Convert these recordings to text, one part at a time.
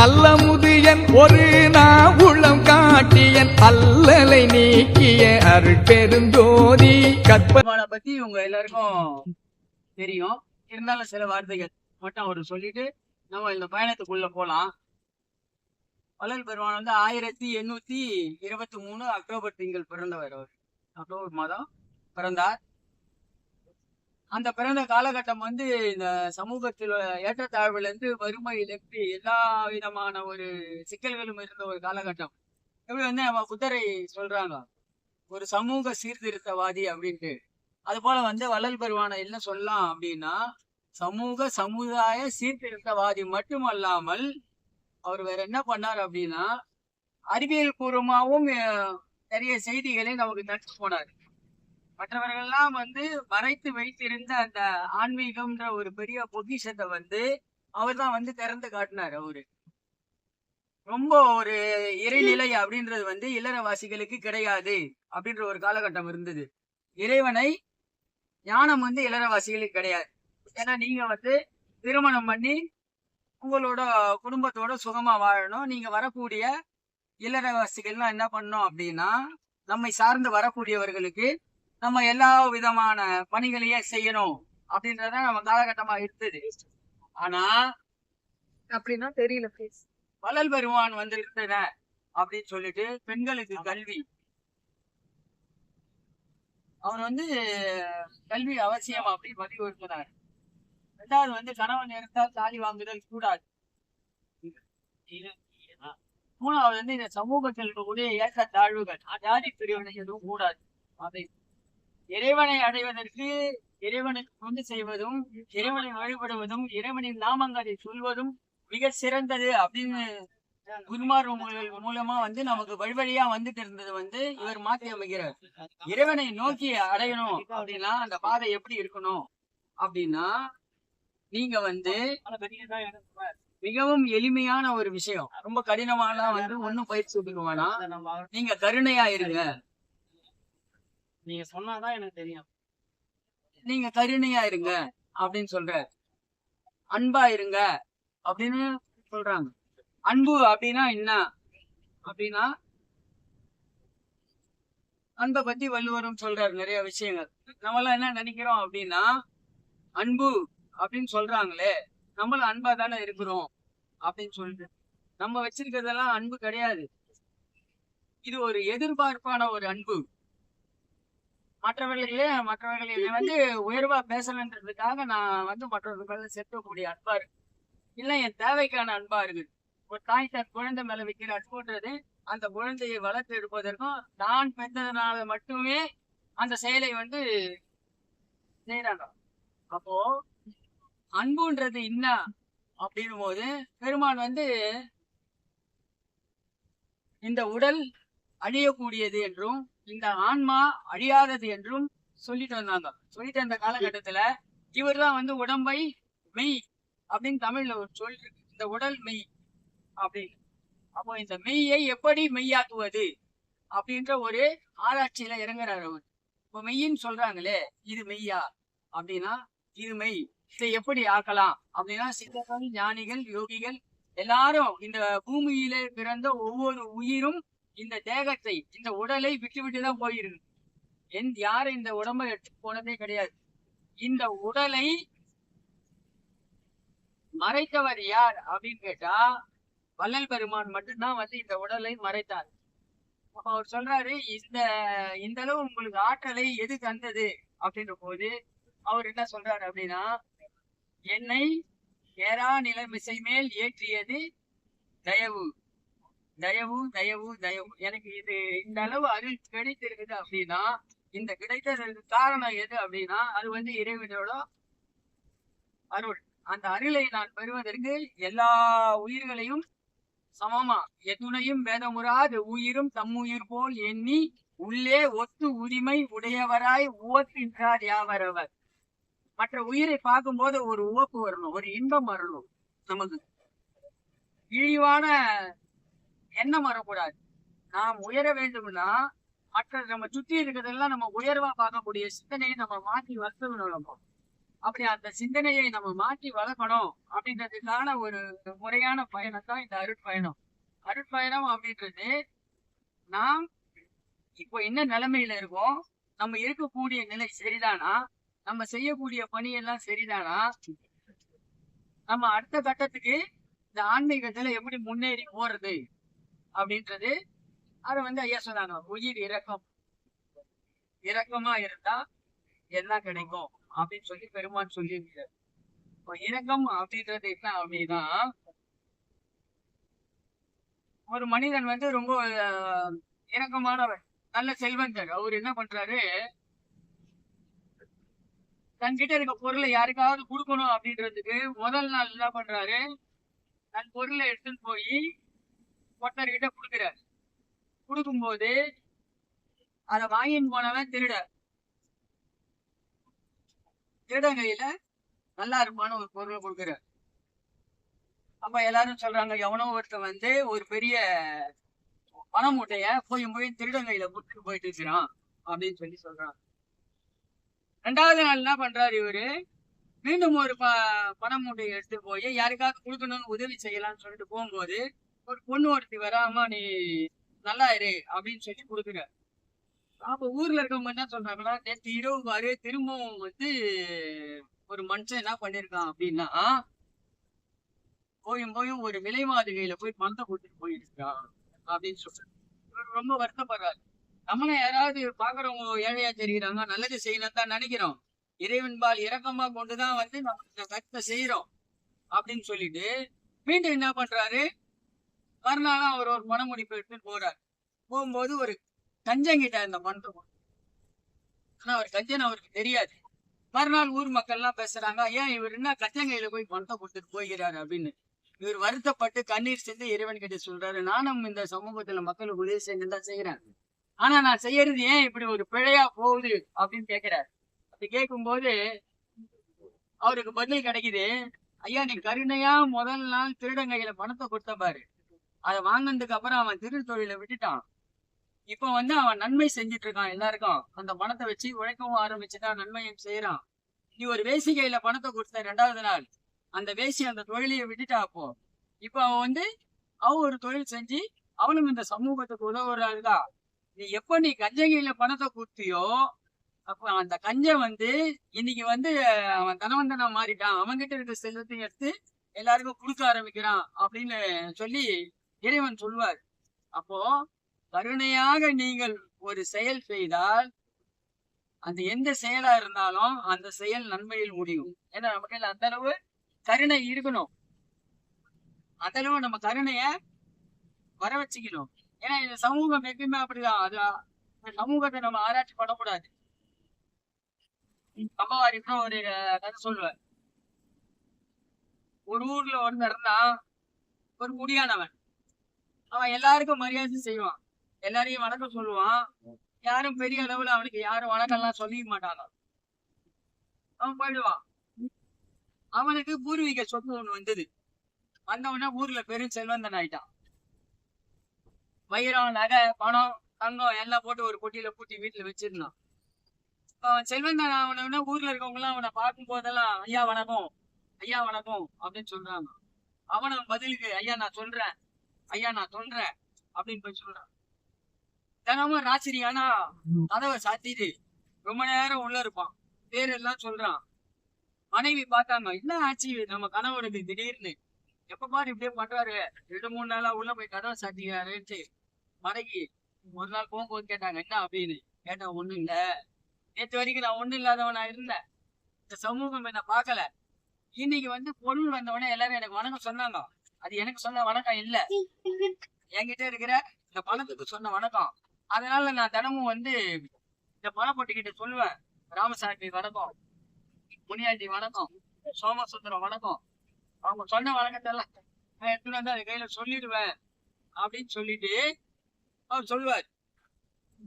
நல்ல முதியன் ஒரு நாவுளம் காட்டியன் அல்லலை நீக்கிய அருட்பெருந்தோதி. கற்பனை பத்தி உங்க எல்லாருக்கும் தெரியும். இருந்தாலும் சில வார்த்தைகள் மட்டும் அவர் சொல்லிட்டு நம்ம இந்த பயணத்துக்குள்ள போலாம். வள்ளல் பெருமான் வந்து ஆயிரத்தி எண்ணூத்தி இருபத்தி மூணு அக்டோபர் திங்கள் பிறந்தவர் அவர். அக்டோபர் மாதம் பிறந்தார். அந்த பிறந்த காலகட்டம் வந்து இந்த சமூகத்தில் ஏற்றத்தாழ்வுல இருந்து வறுமையிலிருந்து எல்லா விதமான ஒரு சிக்கல்களும் இருந்த ஒரு காலகட்டம். எப்படி வந்து நம்ம குதிரை சொல்றாங்க? ஒரு சமூக சீர்திருத்தவாதி அப்படின்ட்டு. அது போல வந்து வள்ளல் பெருவானை என்ன சொல்லலாம் அப்படின்னா சமூக சமுதாய சீர்திருத்தவாதி மட்டுமல்லாமல் அவர் வேற என்ன பண்ணார் அப்படின்னா அறிவியல் பூர்வமாகவும் நிறைய செய்திகளை நமக்கு தட்டு போனார். மற்றவர்கள்லாம் வந்து மறைத்து வைத்திருந்த அந்த ஆன்மீகம்ன்ற ஒரு பெரிய பொக்கிஷத்தை வந்து அவர் தான் வந்து திறந்து காட்டினார் அவரு. ரொம்ப ஒரு இறைநிலை அப்படின்றது வந்து இல்லறவாசிகளுக்கு கிடையாது அப்படின்ற ஒரு காலகட்டம் இருந்தது. இறைவனை ஞானம் வந்து இல்லறவாசிகளுக்கு கிடையாது. ஏன்னா நீங்க வந்து திருமணம் பண்ணி உங்களோட குடும்பத்தோட சுகமா வாழணும். நீங்க வரக்கூடிய இல்லறவாசிகள்லாம் என்ன பண்ணோம் அப்படின்னா நம்மை சார்ந்து வரக்கூடியவர்களுக்கு நம்ம எல்லா விதமான பணிகளையும் செய்யணும் அப்படின்றத நம்ம காலகட்டமா இருந்தது ஆனா அப்படின்னா தெரியல பெருமான் வந்து இருந்தன அப்படின்னு சொல்லிட்டு பெண்களுக்கு கல்வி. அவர் வந்து கல்வி அவசியம் அப்படின்னு வலியுறுத்தினார் ரெண்டாவது வந்து கணவன் இருந்தால் தாலி வாங்குதல் கூடாது. மூணாவது வந்து இந்த சமூகத்தில் இருக்கக்கூடிய ஏற்ற தாழ்வுகள் ஜாதி பிரிவினை எதுவும் கூடாது. அதை இறைவனை அடைவதற்கு இறைவனை கொண்டு செய்வதும் இறைவனை வழிபடுவதும் இறைவனின் நாமங்களை சொல்வதும் மிக சிறந்தது அப்படின்னு குருமார் மூலமா வந்து நமக்கு வழி வழியா வந்துட்டு இருந்தது வந்து இவர் மாற்றி அமைகிறார் இறைவனை நோக்கி அடையணும் அப்படின்னா அந்த பாதை எப்படி இருக்கணும்? அப்படின்னா நீங்க வந்து மிகவும் எளிமையான ஒரு விஷயம். ரொம்ப கடினமான வந்து ஒண்ணும் பயிற்சி கொடுக்க வேணாம். நீங்க கருணையா இருங்க. நீங்க சொன்னாதான் எனக்கு தெரியும். நீங்க கருணையா இருங்க அப்படின்னு சொல்ற அன்பா இருங்க அப்படின்னு சொல்றாங்க. அன்பு அப்படின்னா என்ன? அப்படின்னா அன்பை பத்தி வள்ளுவரும் சொல்றாரு நிறைய விஷயங்கள். நம்மளாம் என்ன நினைக்கிறோம் அப்படின்னா அன்பு அப்படின்னு சொல்றாங்களே நம்மள அன்பா தானே இருக்கிறோம் அப்படின்னு சொல்லிட்டு. நம்ம வச்சிருக்கிறதெல்லாம் அன்பு கிடையாது. இது ஒரு எதிர்பார்ப்பான ஒரு அன்பு. மற்றவர்களே மற்றவர்கள் என்னை வந்து உயர்வா பேசலன்றதுக்காக நான் வந்து மற்றவர்கள் செலுத்தக்கூடிய அன்பா இருக்கு இல்ல என் தேவைக்கான அன்பா இருக்கு ஒரு தாய் தன் குழந்தை மேல வைக்கிற அன்புன்றது அந்த குழந்தையை வளர்த்து எடுப்பதற்கும் நான் பெற்றதுனால மட்டுமே அந்த செயலை வந்து செய்யறாங்க அப்போ அன்புன்றது என்ன அப்படின்னும் போது பெருமான் வந்து இந்த உடல் அழியக்கூடியது என்றும் இந்த ஆன்மா அழியாதது என்றும் சொல்லிட்டு வந்தாங்க. சொல்லிட்டு வந்த காலகட்டத்துல இவர் தான் வந்து உடம்பை மெய் அப்படின்னு தமிழ்ல ஒரு சொல் இந்த உடல் மெய் அப்படின்னு. அப்போ இந்த மெய்யை எப்படி மெய்யாக்குவது அப்படின்ற ஒரு ஆராய்ச்சியில இறங்குறாரு அவர். இப்போ மெய்யின்னு சொல்றாங்களே இது மெய்யா? அப்படின்னா இது மெய். இதை எப்படி ஆக்கலாம்? அப்படின்னா சித்தர்கள் ஞானிகள் யோகிகள் எல்லாரும் இந்த பூமியில பிறந்த ஒவ்வொரு உயிரும் இந்த தேகத்தை இந்த உடலை விட்டு தான் போயிருக்கு என் யாரும் இந்த உடம்பை எடுத்து போனதே கிடையாது. இந்த உடலை மறைத்தவர் யார் அப்படின்னு கேட்டா வள்ளல் பெருமான் மட்டும்தான் வந்து இந்த உடலை மறைத்தார். அப்ப அவர் சொல்றாரு இந்த இந்த அளவு உங்களுக்கு ஆற்றலை எது தந்தது? அப்படின்ற போது அவர் என்ன சொல்றாரு அப்படின்னா என்னை ஏறா நிலைமிசை மேல் ஏற்றியது தயவு. தயவு தயவு தயவு. எனக்கு இது இந்த அளவு அருள் கிடைத்திருக்குது அப்படின்னா இந்த கிடைத்ததற்கு காரணம் எது அப்படின்னா அது வந்து இறைவனோட அருள். அந்த அருளை நான் பெறுவதற்கு எல்லா உயிர்களையும் சமமா? எத்துணையும் வேதமுறாது. உயிரும் தம்முயிர் போல் எண்ணி உள்ளே ஒத்து உரிமை உடையவராய் உவக்கின்றார் யாவரவர். மற்ற உயிரை பார்க்கும்போது ஒரு உவப்பு வரணும் ஒரு இன்பம் வரணும் நமக்கு. இழிவான எண்ணம் வரக்கூடாது நாம் உயர வேண்டும்னா மற்ற நம்ம சுத்தி இருக்கிறதெல்லாம் நம்ம உயர்வா பார்க்கக்கூடிய சிந்தனையை நம்ம மாற்றி வசணும் அப்படி அந்த சிந்தனையை நம்ம மாற்றி வளர்க்கணும் அப்படின்றதுக்கான ஒரு முறையான பயணம் தான் இந்த அருட்பயணம். அருட்பயணம் அப்படின்றது நாம் இப்போ என்ன நிலைமையில இருக்கோம்? நம்ம இருக்கக்கூடிய நிலை சரிதானா? நம்ம செய்யக்கூடிய பணியெல்லாம் சரிதானா? நம்ம அடுத்த கட்டத்துக்கு இந்த ஆன்மீகத்துல எப்படி முன்னேறி போறது? அப்படின்றது அதை வந்து ஐயா சொன்னாங்க உயிர் இறக்கம் இரக்கமா இருந்தா என்ன கிடைக்கும் அப்படின்னு சொல்லி பெருமான் சொல்லியிருக்கிறார். இப்போ இறக்கம் அப்படின்றது என்ன அப்படின்னா ஒரு மனிதன் வந்து ரொம்ப இறக்கமானவர் நல்ல செல்வந்தர். அவர் என்ன பண்றாரு? தன்கிட்ட இருக்க பொருளை யாருக்காவது கொடுக்கணும் அப்படின்றதுக்கு முதல் நாள் என்ன பண்றாரு? தன் பொருளை எடுத்துன்னு போய் ஒருத்தர்கிட்ட கொடுக்குறாரு. கொடுக்கும்போது அதை வாங்கின்னு போனவன் திருட. திருட கையில நல்லா இருப்பான ஒரு பொருளை கொடுக்குறாரு. அப்ப எல்லாரும் சொல்றாங்க எவனோ ஒருத்தன் வந்து ஒரு பெரிய பண மூட்டைய போய் போய் திருடங்கையில கொடுத்துட்டு போயிட்டு இருக்கிறான் அப்படின்னு சொல்லி சொல்றான் ரெண்டாவது நாள் என்ன பண்றாரு இவரு? மீண்டும் ஒரு ப பண மூட்டையை எடுத்து போய் யாருக்காவது கொடுக்கணும்னு உதவி செய்யலாம்னு சொல்லிட்டு போகும்போது ஒரு பொண்ணு ஒருத்தி வராம நீ நல்லா இரு அப்படின்னு சொல்லி கொடுக்குற. அப்ப ஊர்ல இருக்கவங்க என்ன சொல்றாங்கன்னா நேற்று இரவு பாரு திரும்பவும் வந்து ஒரு மனுஷன் என்ன பண்ணிருக்கான் அப்படின்னா போயும் போயும் ஒரு விலை மாளிகையில போய் பணத்தை கொடுத்துட்டு போயிருக்கான் அப்படின்னு சொல்றாரு ரொம்ப வருத்தப்படுறாரு. நம்மள யாராவது பாக்குறவங்க ஏழையா தெரிகிறாங்க நல்லது செய்யணும் தான் நினைக்கிறோம். இறைவன்பால் இரக்கமா கொண்டுதான் வந்து நம்ம இந்த கருத்தை செய்யறோம் அப்படின்னு சொல்லிட்டு மீண்டும் என்ன பண்றாரு? மறுநாளும் அவர் ஒரு மனமுடிப்பு எடுத்துட்டு போறாரு. போகும்போது ஒரு கஞ்சங்கிட்ட இந்த மன்றம் ஆனா அவர் கஞ்சன் அவருக்கு தெரியாது. மறுநாள் ஊர் மக்கள் எல்லாம் பேசுறாங்க ஏன் இவர் என்ன கச்சங்கையில போய் பணத்தை கொடுத்துட்டு போகிறாரு? அப்படின்னு. இவர் வருத்தப்பட்டு கண்ணீர் செஞ்சு இறைவன் கிட்ட சொல்றாரு நானும் இந்த சமூகத்துல மக்களுக்கு உதவி செஞ்சுதான் செய்யறேன். ஆனா நான் செய்யறது ஏன் இப்படி ஒரு பிழையா போகுது? அப்படின்னு கேக்குறாரு. அப்படி கேட்கும்போது அவருக்கு பதில் கிடைக்குது ஐயா நீ கருணையா முதல் நாள் திருடங்கையில பணத்தை கொடுத்த பாரு. அதை வாங்கினதுக்கு அப்புறம் அவன் திரு தொழிலை விட்டுட்டான். இப்ப வந்து அவன் நன்மை செஞ்சுட்டு இருக்கான் எல்லாருக்கும். அந்த பணத்தை வச்சு உழைக்கவும் ஆரம்பிச்சுட்டான் நன்மையும் செய்யறான் நீ ஒரு வேசிகையில பணத்தை கொடுத்த ரெண்டாவது நாள். அந்த வேசி அந்த தொழிலையை விட்டுட்டா அப்போ. இப்ப அவன் வந்து அவன் ஒரு தொழில் செஞ்சு அவனும் இந்த சமூகத்துக்கு உதவுறாருதா நீ எப்ப நீ கஞ்சகையில பணத்தை கொடுத்தியோ அப்ப அந்த கஞ்ச வந்து இன்னைக்கு வந்து அவன் தனவந்தனா மாறிட்டான். அவன்கிட்ட இருக்க செல்வத்தையும் எடுத்து எல்லாருக்கும் கொடுக்க ஆரம்பிக்கிறான் அப்படின்னு சொல்லி இறைவன் சொல்வார். அப்போ கருணையாக நீங்கள் ஒரு செயல் செய்தால் அது எந்த செயலா இருந்தாலும் அந்த செயல் நன்மையில் முடியும். ஏன்னா நமக்கு அந்த அளவு கருணை இருக்கணும். அந்த அளவு நம்ம கருணைய வர வச்சுக்கணும். ஏன்னா இந்த சமூகம் எப்பயுமே அப்படிதான். அது சமூகத்தை நம்ம ஆராய்ச்சி பண்ணக்கூடாது. அம்மாவாரி கூட ஒரு கதை சொல்லுவேன் ஒரு ஊர்ல ஒருத்தன் இருந்தான் ஒரு முடியானவன். அவன் எல்லாருக்கும் மரியாதை செய்வான். எல்லாரையும் வணக்கம் சொல்லுவான். யாரும் பெரிய அளவுல அவனுக்கு யாரும் வணக்கம் எல்லாம் சொல்லிக்க மாட்டாங்க. அவன் போயிடுவான். அவனுக்கு பூர்வீக சொத்து ஒண்ணு வந்தது. வந்தவொடனே ஊர்ல பெரும் செல்வந்தன் ஆயிட்டான். வைரம் நகை பணம் தங்கம் எல்லாம் போட்டு ஒரு பொட்டியில பூட்டி வீட்டுல வச்சிருந்தான். அவன் செல்வந்தன் ஆனவன ஊர்ல இருக்கவங்க எல்லாம் அவனை பார்க்கும் போதெல்லாம் ஐயா வணக்கம் ஐயா வணக்கம் அப்படின்னு சொல்றாங்க. அவன பதிலுக்கு ஐயா நான் சொல்றேன். ஐயா நான் சொல்றேன் அப்படின்னு போய் சொல்றான். தினமும் ராசிரி ஆனா கதவை சாத்திட்டு ரொம்ப நேரம் உள்ள இருப்பான். பேர் எல்லாம் சொல்றான். மனைவி பார்த்தாங்க என்ன ஆச்சு? நம்ம கணவனுக்கு திடீர்னு. எப்ப பாரு இப்படியே பண்றாரு. ரெண்டு மூணு நாளா உள்ள போய் கதவை சாத்திக்கிறாருன்ட்டு மனைவி ஒரு நாள் போகும்போது கேட்டாங்க. என்ன அப்படின்னு? கேட்டா ஒண்ணும் இல்ல. நேற்று வரைக்கும் நான் ஒண்ணும் இல்லாதவனா இருந்தேன். இந்த சமூகம் என்ன பார்க்கல. இன்னைக்கு வந்து பொருள் வந்தவொடனே எல்லாரும் எனக்கு வணக்கம் சொன்னாங்க. அது எனக்கு சொன்ன வணக்கம் இல்ல. என்கிட்ட இருக்கிற இந்த பணத்துக்கு சொன்ன வணக்கம். அதனால நான் தினமும் வந்து இந்த பணப்பொட்டிக்கிட்ட சொல்லுவேன். ராமசாமி வணக்கம். முனியாண்டி வணக்கம். சோமசுந்தரம் வணக்கம். அவங்க சொன்ன வணக்கத்தெல்லாம் நான் எடுத்துட்டு வந்து அது கையில சொல்லிடுவேன். அப்படின்னு சொல்லிட்டு அவர் சொல்லுவார்.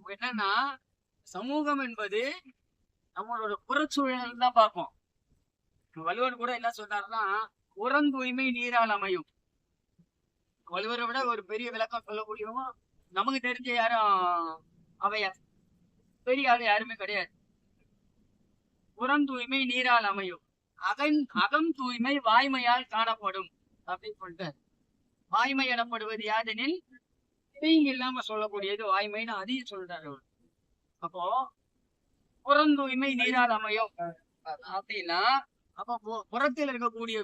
என்னன்னா சமூகம் என்பது நம்மளோட புறச்சூழல் தான் பார்ப்போம். வள்ளுவர் கூட என்ன சொன்னாருன்னா உறந்தூய்மை நீரால் அமையும். ஒருவரை விட ஒரு பெரிய விளக்கம் சொல்லக்கூடியவங்க நமக்கு தெரிஞ்ச யாரும் அவையார் பெரிய ஆள் யாருமே கிடையாது. புறந்தூய்மை நீரால் அமையும். அகன் அகம் தூய்மை வாய்மையால் காணப்படும் அப்படின்னு சொல்லிட்டார் வாய்மை எனப்படுவது யாதெனில் தீங்கு இல்லாம சொல்லக்கூடியது வாய்மைன்னு அதையும் சொல்றாரு அவர். அப்போ புறந்தூய்மை நீரால் அமையும். அப்படின்னா அப்போ புறத்தில் இருக்கக்கூடிய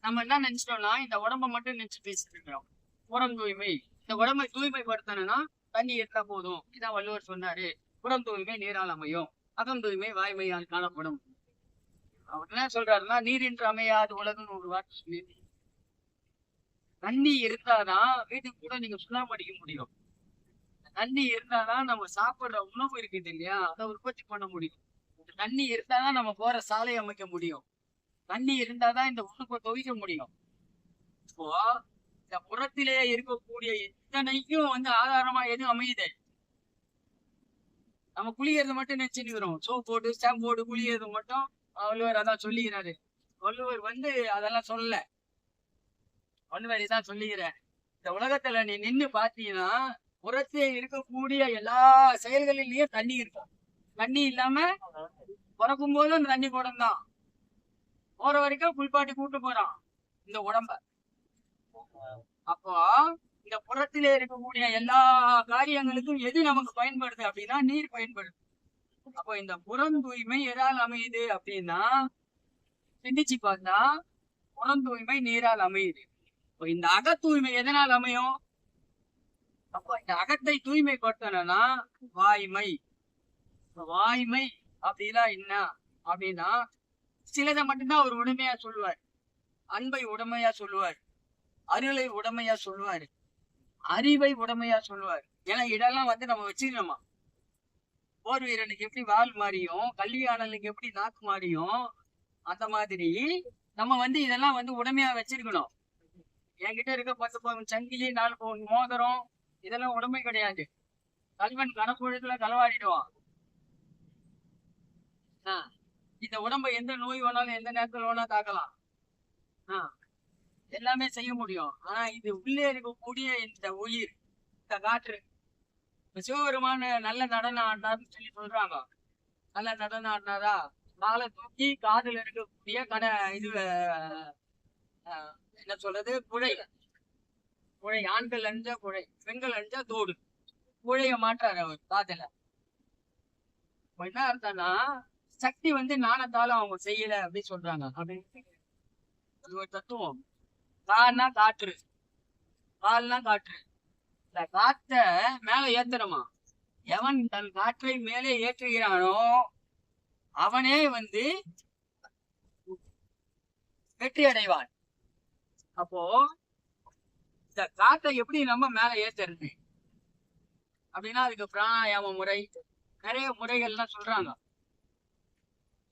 நம்ம என்ன நினைச்சிட்டோம்னா இந்த உடம்ப மட்டும் நினைச்சு பேசிட்டு இருக்கிறோம். புறம் தூய்மை. இந்த உடம்பை தூய்மைப்படுத்தணும்னா தண்ணி இருந்தா போதும். இதான் வள்ளுவர் சொன்னாரு. புறம் தூய்மை நீரால் அமையும். அகம் தூய்மை வாய்மையால் காணப்படும். அவர் என்ன சொல்றாருன்னா நீரின்று அமையாது உலகம்னு ஒரு வார்த்தை சொல்லி தண்ணி இருந்தாதான் வீட்டுக்கு கூட நீங்க சுண்ணாம்பு அடிக்க முடியும். தண்ணி இருந்தாதான் நம்ம சாப்பிடுற உணவு இருக்குது இல்லையா? அதை உற்பத்தி பண்ண முடியும். இந்த தண்ணி இருந்தாதான் நம்ம போற சாலை அமைக்க முடியும். தண்ணி இருந்தாதான் இந்த உணவை துவைக்க முடியும். இப்போ இந்த புறத்திலே இருக்கக்கூடிய இத்தனைக்கும் வந்து ஆதாரமா எது அமையுது? நம்ம குளிக்கிறது மட்டும் நினைச்சுக்கிறோம் சோப் போட்டு ஸ்டாம்ப் போட்டு குளிக்கிறது மட்டும் வள்ளுவர் அதான் சொல்லிக்கிறாரு வள்ளுவர் வந்து அதெல்லாம் சொல்லல. வள்ளுவர் இதான் சொல்லிக்கிறேன் இந்த உலகத்துல நீ நின்னு பாத்தீங்கன்னா புறத்தே இருக்கக்கூடிய எல்லா செயல்களிலயும் தண்ணி இருக்கும். தண்ணி இல்லாம பிறக்கும் போதும் அந்த தண்ணி குடம் தான் போற வரைக்கும் குளிப்பாட்டி கூட்டு போறான் இந்த உடம்ப. அப்போ இந்த புறத்திலே இருக்கக்கூடிய எல்லா காரியங்களுக்கும் எது நமக்கு பயன்படுது அப்படின்னா நீர் பயன்படுது. அப்போ இந்த புறம் தூய்மை எதால் அமையுது அப்படின்னா சிந்திச்சு பார்த்தா புறம் தூய்மை நீரால் அமையுது. இப்போ இந்த அகத் தூய்மை எதனால் அமையும்? அப்போ இந்த அகத்தை தூய்மைப்படுத்தணும்னா வாய்மை. வாய்மை அப்படின்னா என்ன? அப்படின்னா சிலதை மட்டும்தான் அவர் உடமையா சொல்லுவார். அன்பை உடமையா சொல்லுவார். அருளை உடமையா சொல்லுவார். அறிவை உடமையா சொல்லுவார். ஏன்னா இதெல்லாம் வந்து நம்ம வச்சிருந்தோமா போர் வீரனுக்கு எப்படி வால் மாறியும் கல்வியாளனுக்கு எப்படி நாக்கு மாறியும் அந்த மாதிரி நம்ம வந்து இதெல்லாம் வந்து உடமையா வச்சிருக்கணும். என்கிட்ட இருக்க பத்து பவுன் சங்கிலி நாலு பவுன் மோதிரம் இதெல்லாம் உடமை கிடையாது. கல்வன் கணக்குழுத்துல களவாடிடுவான் ஆ, இந்த உடம்ப எந்த நோய் வேணாலும் எந்த நேரத்துல வேணா தாக்கலாம். எல்லாமே செய்ய முடியும். ஆனா இது உள்ளே இருக்கக்கூடிய இந்த உயிர் இந்த காற்று இப்ப சிவபெருமான நல்ல நடனம் ஆடினார்னு சொல்லி சொல்றாங்க. நல்ல நடனம் ஆடினாரா? காலை தூக்கி காதுல இருக்கக்கூடிய கடை இது என்ன சொல்றது? குழை. குழை ஆண்கள் அணிஞ்சா குழை பெண்கள் அணிஞ்சா தோடு. குழைய மாற்றாரு அவர் காதுல. என்ன அர்த்தம்னா சக்தி வந்து நாணத்தாலும் அவங்க செய்யல அப்படின்னு சொல்றாங்க. அப்படின்னு அது ஒரு தத்துவம். கால்னா காற்று. கால்னா காற்று. இந்த காற்ற மேல ஏத்தணுமா? எவன் தன் காற்றை மேலே ஏற்றுகிறானோ அவனே வந்து வெற்றி அடைவான். அப்போ இந்த காற்றை எப்படி நம்ம மேல ஏத்துறது? அப்படின்னா அதுக்கு பிராணாயாம முறை நிறைய முறைகள்லாம் சொல்றாங்க.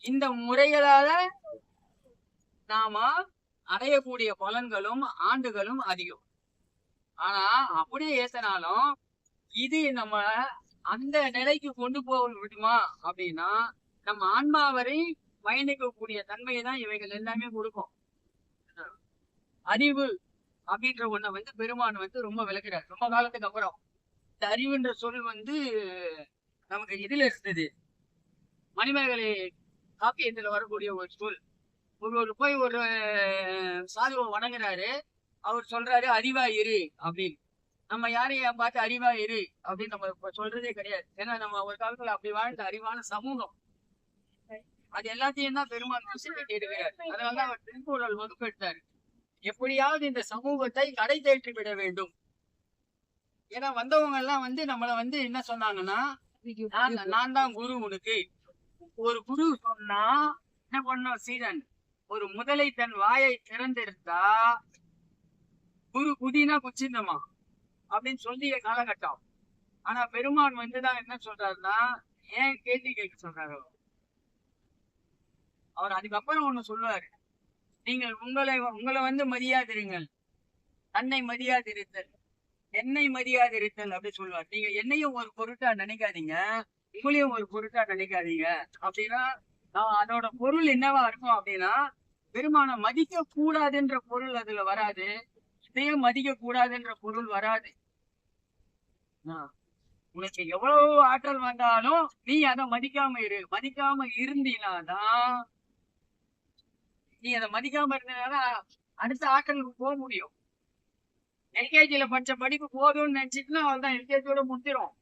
இந்த முறைகளால நாம அடையக்கூடிய பலன்களும் ஆண்டுகளும் அதிகம். ஆனா அப்படியே ஏத்தனாலும் இது நம்ம அந்த நிலைக்கு கொண்டு போக விடுமா அப்படின்னா நம்ம ஆன்மா வரை பயணிக்கக்கூடிய தன்மையை தான் இவைகள் எல்லாமே கொடுக்கும். அறிவு அப்படின்ற ஒண்ண வந்து பெருமான் வந்து ரொம்ப விளக்குறார். ரொம்ப காலத்துக்கு அப்புறம். இந்த அறிவுன்ற சொல் வந்து நமக்கு இதுல இருந்தது? மணிமேகலை காப்பியத்துல வரக்கூடிய ஒரு சொல். ஒருவர் போய் ஒரு சாதுவை வணங்குறாரு. அவர் சொல்றாரு அறிவா இரு அப்படின்னு. நம்ம யாரையும் பார்த்து அறிவா இரு அப்படின்னு நம்ம சொல்றதே கிடையாது. ஏன்னா நம்ம ஒரு காலத்துல அப்படி வாழ்ந்த அறிவான சமூகம். அது எல்லாத்தையும் தான் பெருமாள் கட்டி இருக்கிறார் அதனாலதான் அவர் திருக்குறள் வகுப்பெடுத்தாரு எப்படியாவது இந்த சமூகத்தை கடை தேற்றி விட வேண்டும். ஏன்னா வந்தவங்க எல்லாம் வந்து நம்மள வந்து என்ன சொன்னாங்கன்னா நான் தான் குரு உனக்கு. ஒரு குரு சொன்னா என்ன பண்ணும்? சீடன். ஒரு முதலை தன் வாயை திறந்தெடுத்தா குரு குதினா குச்சிந்தமா? அப்படின்னு சொல்லிய காலகட்டம். ஆனா பெருமான் வந்துதான் என்ன சொல்றாருன்னா ஏன் கேள்வி கேட்க சொல்றாரு? அவர். அதுக்கப்புறம் ஒண்ணு சொல்லுவாரு. நீங்கள் உங்களை உங்களை வந்து மரியாதிருங்கள் தன்னை மதியாதிருத்தல். என்னை மதியாதிருத்தல் அப்படின்னு சொல்லுவார். நீங்க என்னையும் ஒரு பொருட்டா நினைக்காதீங்க. உங்களையும் ஒரு பொருட்டா நினைக்காதீங்க. அப்படின்னா நான் அதோட பொருள் என்னவா இருக்கும் அப்படின்னா பெருமான மதிக்க கூடாதுன்ற பொருள் அதுல வராது. இதையும் மதிக்க கூடாதுன்ற பொருள் வராது. உனக்கு எவ்வளவு ஆற்றல் வந்தாலும் நீ அதை மதிக்காம இரு. மதிக்காம இருந்தீனாதான் நீ அதை மதிக்காம இருந்தனால அடுத்த ஆற்றலுக்கு போக முடியும். எல்கேஜில படிச்ச படிப்பு போதும்னு நினைச்சிட்டுனா அவள் தான் எல்கேஜியோட முடிச்சிடும்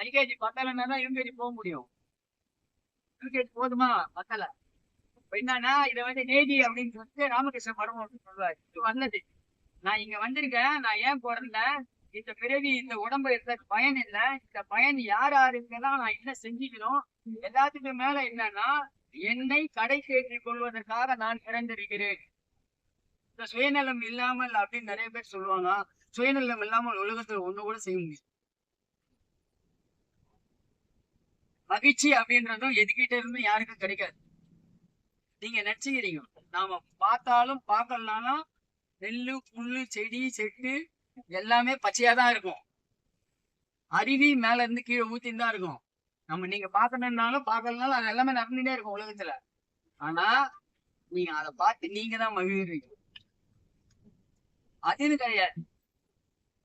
எல்கேஜி பத்தலைன்னா தான் யூகேஜி போக முடியும். யூகேஜி போதுமா? பத்தல இப்ப என்னன்னா இதை வந்து நேதி அப்படின்னு சொல்லிட்டு ராமகிருஷ்ண படம் அப்படின்னு சொல்லுவாரு இது வந்தது. நான் இங்க வந்திருக்கேன். நான் ஏன் பிறந்த? இந்த பிறவி இந்த உடம்பு இருந்த பயன் இல்ல. இந்த பயன் யார் யாருக்கெல்லாம் நான் என்ன செஞ்சுக்கணும்? எல்லாத்துக்கும் மேல என்னன்னா என்னை கடை சேர்த்துக் கொள்வதற்காக நான் பிறந்திருக்கிறேன் இந்த சுயநலம் இல்லாமல் அப்படின்னு நிறைய பேர் சொல்லுவாங்க. சுயநலம் இல்லாமல் உலகத்துல ஒண்ணு கூட செய்ய முடியும் மகிழ்ச்சி அப்படின்றதும் எதுக்கிட்ட இருந்து யாருக்கும் கிடைக்காது. நீங்க நினைச்சுக்கிறீங்க நாம பார்த்தாலும் பார்க்கலனாலும் நெல்லு புல்லு செடி செட்டு எல்லாமே பச்சையா தான் இருக்கும். அருவி மேல இருந்து கீழே ஊத்தின்னு தான் இருக்கும். நம்ம நீங்க பார்க்கணும்னாலும் பார்க்கலனாலும் அது எல்லாமே நடந்துட்டே இருக்கும் உலகத்துல. ஆனா நீங்க அதை பார்த்து நீங்க தான் மகிழ்றீங்க அதுன்னு கிடையாது.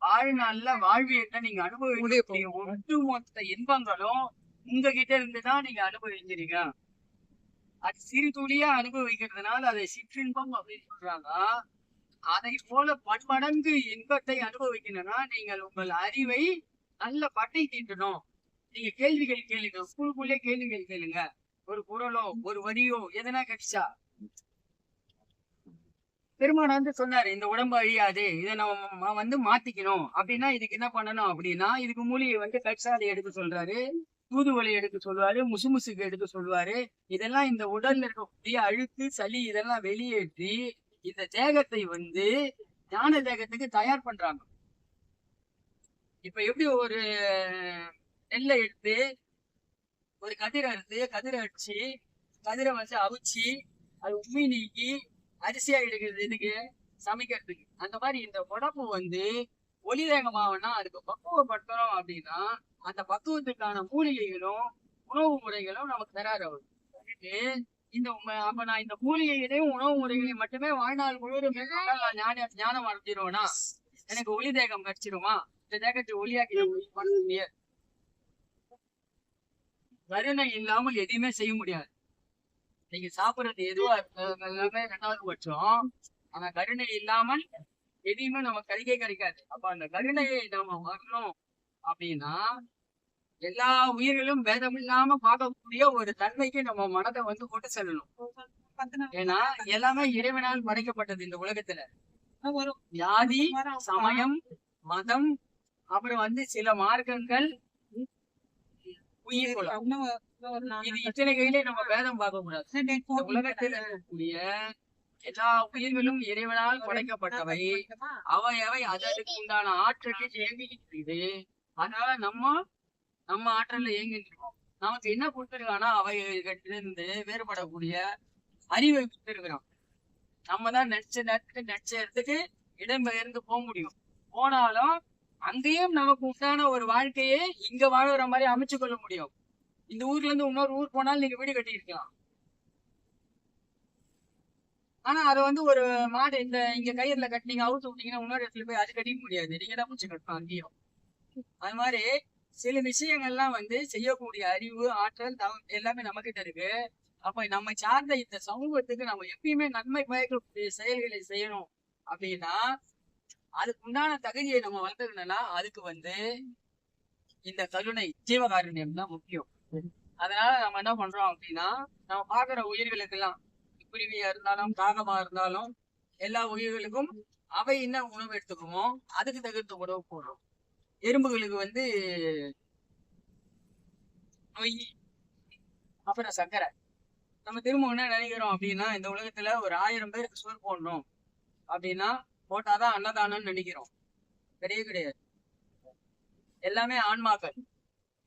வாழ்நாள்ல வாழ்வியத்தை நீங்க அனுபவிக்கக்கூடிய ஒட்டுமொத்த இன்பங்களும் உங்ககிட்ட இருந்துதான் நீங்க அனுபவிக்கிறீங்க. அது சிறு துளியா அனுபவிக்கிறதுனால அதை சிற்றின்பம் அப்படின்னு சொல்றாங்க. அதை போல பன்மடங்கு இன்பத்தை அனுபவிக்கணும்னா நீங்கள் உங்கள் அறிவை நல்ல பட்டை தீட்டணும். நீங்க கேள்விகள் கேளுங்க. ஸ்கூலுக்குள்ளே கேள்விகள் கேளுங்க. ஒரு குரலோ ஒரு வரியோ எதனா கிடைச்சா பெருமான் வந்து சொன்னாரு இந்த உடம்பு அழியாது. இதை நம்ம வந்து மாத்திக்கணும். அப்படின்னா இதுக்கு என்ன பண்ணணும் அப்படின்னா இதுக்கு மூலிகை வந்து கட்சாதை எடுத்து சொல்றாரு. தூதுவளி எடுக்க சொல்லுவாரு முசுமுசுக்கு எடுக்க சொல்லுவாரு. இதெல்லாம் இந்த உடல்ல இருக்கக்கூடிய அழுக்கு சளி இதெல்லாம் வெளியேற்றி இந்த தேகத்தை வந்து ஞான தேகத்துக்கு தயார் பண்றாங்க. இப்ப எப்படி ஒரு நெல்லை எடுத்து ஒரு கதிரை எடுத்து கதிரை அடிச்சு கதிரை வந்து அவிச்சு அது உண்மை நீக்கி அரிசியா எடுக்கிறது இதுக்கு சமைக்கிறதுக்கு. அந்த மாதிரி இந்த உடம்பு வந்து ஒளி வேகமாகனா அதுக்கு பக்குவப்படுத்தணும் அப்படின்னா அந்த பக்குவத்துக்கான மூலிகைகளும் உணவு முறைகளும் நமக்கு தராரு அவர். இந்த அப்ப நான் இந்த மூலிகைகளையும் உணவு முறைகளையும் மட்டுமே வாழ்நாள் முழுவதும் நான் ஞான ஞானம் அடைஞ்சிருவேனா எனக்கு ஒளி தேகம் கிடைச்சிருமா? இந்த தேகத்தை ஒளியாக்கி பண்ண முடியாது. கருணை இல்லாமல் எதையுமே செய்ய முடியாது. நீங்க சாப்பிடுறது எதுவா இருக்கு எல்லாமே ரெண்டாவது பட்சம். ஆனா கருணை இல்லாமல் எதையுமே நம்ம கிடைக்கவே கிடைக்காது அப்ப அந்த கருணையை நாம வரணும் அப்படின்னா எல்லா உயிர்களும் பேதம் இல்லாம பார்க்கக்கூடிய ஒரு தன்மைக்கு நம்ம மனதை வந்து கொண்டு செல்லணும். ஏன்னா எல்லாமே இறைவனால் படைக்கப்பட்டது இந்த உலகத்துல. ஜாதி சமயம் மதம் அப்புறம் வந்து சில மார்க்கங்கள் உயிர் இது இத்தனை கையிலே நம்ம பேதம் பார்க்க கூடாது உலகத்துல உலகத்தில் இருக்கக்கூடிய எல்லா உயிர்களும் இறைவனால் படைக்கப்பட்டவை. அவை அவை அதற்கு உண்டான ஆற்றலில் இயங்கிட்டு அதனால நம்ம நம்ம ஆற்றல்ல இயங்கிட்டு இருக்கோம் நமக்கு என்ன கொடுத்துருக்கானா அவைகிட்ட இருந்து வேறுபடக்கூடிய அறிவை கொடுத்துருக்கிறோம். நம்ம தான் நடிச்ச நேரத்துக்கு நடிச்ச இடத்துக்கு இடம்பெயர்ந்து போக முடியும். போனாலும் அங்கேயும் நமக்கு உண்டான ஒரு வாழ்க்கையை இங்க வாழுற மாதிரி அமைச்சு கொள்ள முடியும். இந்த ஊர்ல இருந்து இன்னொரு ஊர் போனாலும் நீங்க வீடு கட்டி இருக்கலாம் ஆனா அது வந்து ஒரு மாடு இந்த இங்க கயிறுல கட்டினீங்க அவுத்து விட்டீங்கன்னா இன்னொரு இடத்துல போய் அது கட்டிக்க முடியாது. நீங்க தான் பூச்சி கட்டணும் அங்கேயும். அது மாதிரி சில விஷயங்கள்லாம் வந்து செய்யக்கூடிய அறிவு ஆற்றல் தவ- எல்லாமே நம்ம கிட்ட இருக்கு. அப்ப நம்ம சார்ந்த இந்த சமூகத்துக்கு நம்ம எப்பயுமே நன்மை பயக்கக்கூடிய செயல்களை செய்யணும் அப்படின்னா அதுக்கு உண்டான தகுதியை நம்ம வளர்த்துக்கணும்னா அதுக்கு வந்து இந்த கருணை ஜீவகாருண்யம் தான் முக்கியம். அதனால நம்ம என்ன பண்றோம் அப்படின்னா நம்ம பாக்குற உயிர்களுக்கெல்லாம் குருவியா இருந்தாலும் காகமா இருந்தாலும் எல்லா உயிர்களுக்கும் அவை என்ன உணவு எடுத்துக்குமோ அதுக்கு தகுந்த உணவு போடுறோம் எறும்புகளுக்கு வந்து நொய் அப்புறம் சர்க்கரை நம்ம திரும்ப என்ன நினைக்கிறோம் அப்படின்னா இந்த உலகத்துல ஒரு ஆயிரம் பேருக்கு சோறு போடணும் அப்படின்னா போட்டாதான் அன்னதானம்னு நினைக்கிறோம் கிடையவே கிடையாது எல்லாமே ஆன்மாக்கள்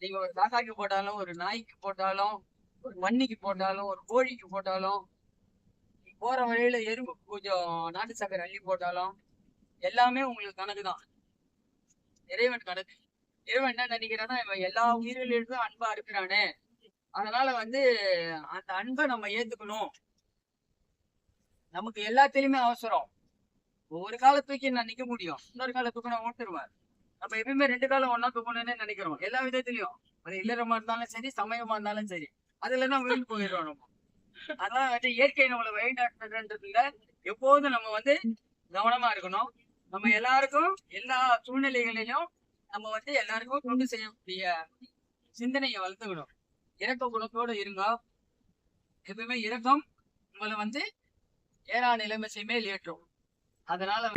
நீங்க ஒரு காக்காக்கு போட்டாலும் ஒரு நாய்க்கு போட்டாலும் ஒரு மண்ணிக்கு போட்டாலும் ஒரு கோழிக்கு போட்டாலும் போற வழியில எறும்பு கொஞ்சம் நாட்டு சக்கரை அள்ளி போட்டாலும் எல்லாமே உங்களுக்கு கணக்கு தான். இறைவன் கணக்கு. இறைவன் என்ன நினைக்கிறான்னா இவன் எல்லா உயிரிலிருந்தும் அன்பா இருக்கிறானே. அதனால வந்து அந்த அன்பை நம்ம ஏத்துக்கணும். நமக்கு எல்லாத்திலுமே அவசரம். ஒரு காலை தூக்கி நான் நிக்க முடியும். இன்னொரு காலை தூக்க நான் ஓட்டுருவேன். நம்ம எப்பயுமே ரெண்டு காலம் ஒன்னா தூக்கணும்னு நினைக்கிறோம். எல்லா விதத்திலயும். அது இல்லறமா இருந்தாலும் சரி சமயமா இருந்தாலும் சரி. அதுல தான் வீடு போயிடுறோம் நம்ம. அதான் வந்து இயற்கை நம்மளை வழிநடத்துறதுல எப்போதும் நம்ம வந்து கவனமா இருக்கணும். நம்ம எல்லாருக்கும் எல்லா சூழ்நிலைகளிலும் நம்ம வந்து எல்லாருக்கும் கொண்டு செய்யக்கூடிய சிந்தனையை வளர்த்துக்கணும். இறக்க குணத்தோடு இருங்க. எப்பவுமே இரக்கம் உங்களை வந்து ஏறா நிலைமை மேல் ஏற்றும். அதனால